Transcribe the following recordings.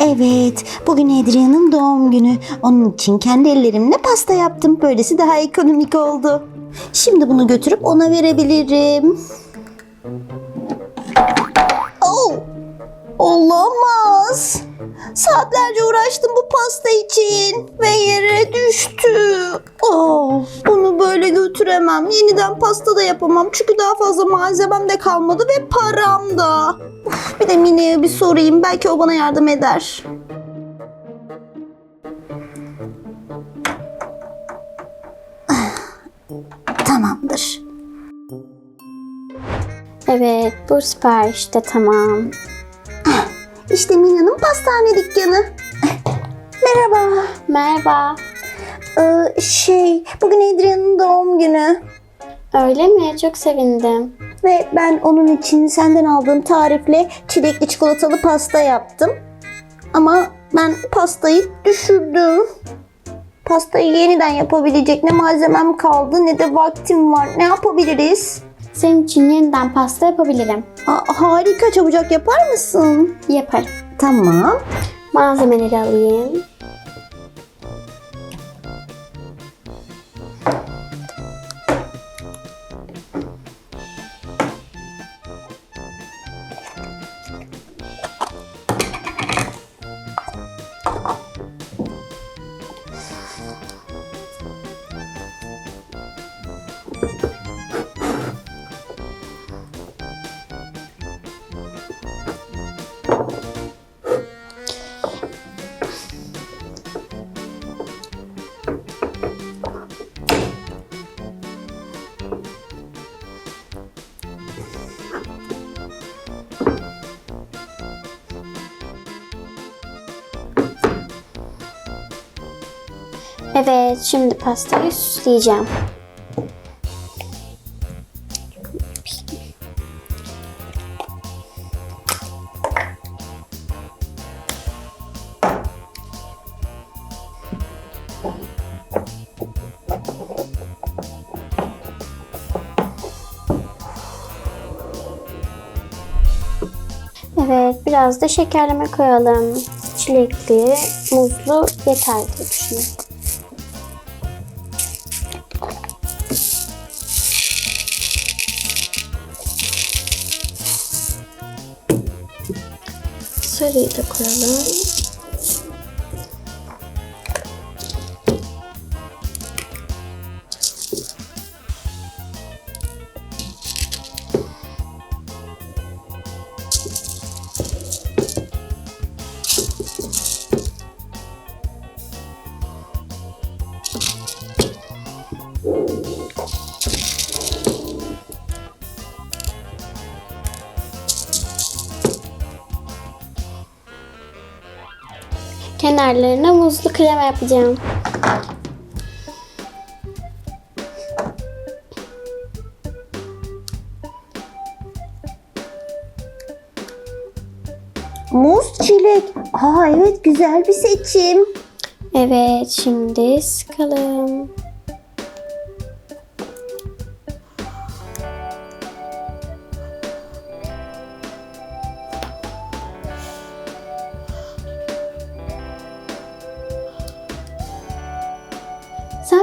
Evet, bugün Adrian'ın doğum günü. Onun için kendi ellerimle pasta yaptım. Böylesi daha ekonomik oldu. Şimdi bunu götürüp ona verebilirim. Oh! Olamaz. Saatlerce uğraştım bu pasta için ve yere düştü. Oh, bunu böyle götüremem. Yeniden pasta da yapamam. Çünkü daha fazla malzemem de kalmadı ve param da. Uf, bir de Mine'ye bir sorayım. Belki o bana yardım eder. Tamamdır. Evet, bu sipariş de tamam. İşte Mina'nın pastane dükkanı. Merhaba. Merhaba. Ee, şey, bugün Adrian'ın doğum günü. Öyle mi? Çok sevindim. Ve ben onun için senden aldığım tarifle çilekli çikolatalı pasta yaptım. Ama ben pastayı düşürdüm. Pastayı yeniden yapabilecek ne malzemem kaldı ne de vaktim var. Ne yapabiliriz? Senin için yeniden pasta yapabilirim. Aa, harika çabucak yapar mısın? Yaparım. Tamam. Malzemeleri alayım. Evet, şimdi pastayı süsleyeceğim. Evet, biraz da şekerleme koyalım. Çilekli, muzlu yeter diye düşünüyorum. Sarıyı da koyalım. Kenarlarına muzlu krema yapacağım. Muz çilek. Aa evet güzel bir seçim. Evet, şimdi sıkalım.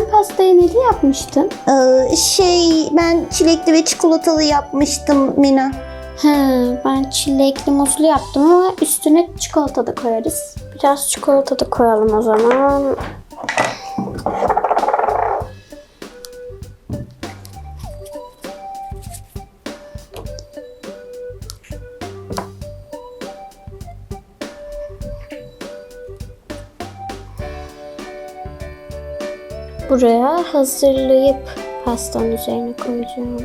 Sen pastayı neli yapmıştın? Ee, şey ben çilekli ve çikolatalı yapmıştım Mina. He, ben çilekli muzlu yaptım ama üstüne çikolata da koyarız. Biraz çikolata da koyalım o zaman. Buraya hazırlayıp pastanın üzerine koyacağım.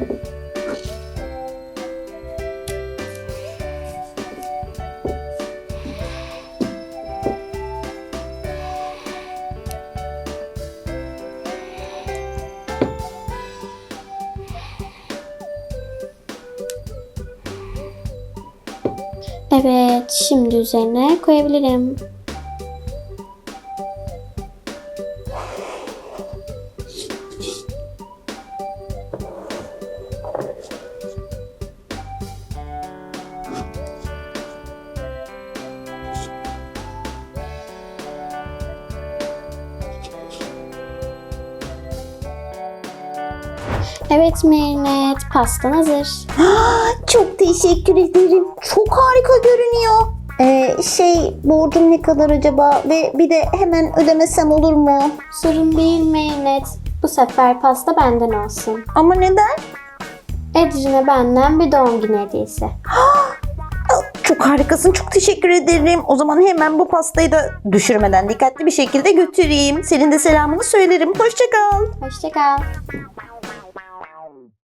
Evet, şimdi üzerine koyabilirim. Evet Merinet, pastan hazır. Çok teşekkür ederim. Çok harika görünüyor. Ee, şey borcum ne kadar acaba ve bir de hemen ödemesem olur mu? Sorun değil Merinet. Bu sefer pasta benden olsun. Ama neden? Edrin'e benden bir doğum günü hediyesi. Çok harikasın. Çok teşekkür ederim. O zaman hemen bu pastayı da düşürmeden dikkatli bir şekilde götüreyim. Senin de selamını söylerim. Hoşça kal. Hoşçakal.